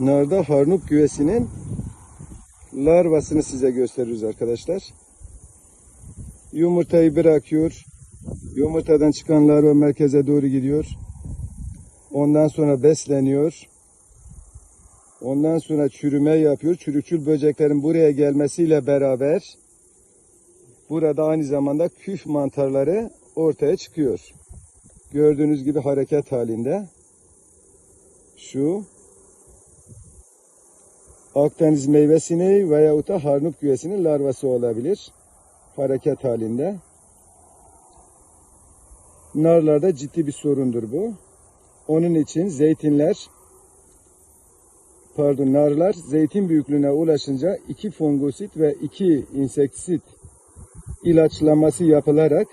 narda harnup güvesinin larvasını size gösteriyoruz arkadaşlar. Yumurtayı bırakıyor. Yumurtadan çıkan larva merkeze doğru gidiyor. Ondan sonra besleniyor. Ondan sonra çürüme yapıyor. Çürükçül böceklerin buraya gelmesiyle beraber burada aynı zamanda küf mantarları ortaya çıkıyor. Gördüğünüz gibi hareket halinde. Şu Akdeniz meyvesini veyahut da harnup güvesinin larvası olabilir. Hareket halinde. Narlarda ciddi bir sorundur bu. Onun için zeytinler pardon narlar zeytin büyüklüğüne ulaşınca iki fungosit ve iki insektisit ilaçlaması yapılarak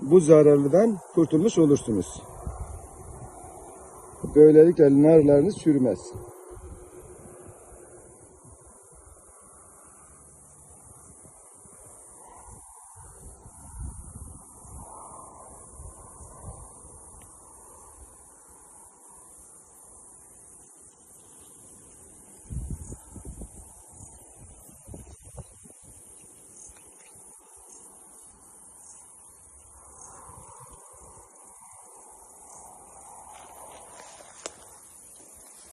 bu zararlıdan kurtulmuş olursunuz. Böylelikle narlarınız çürümez.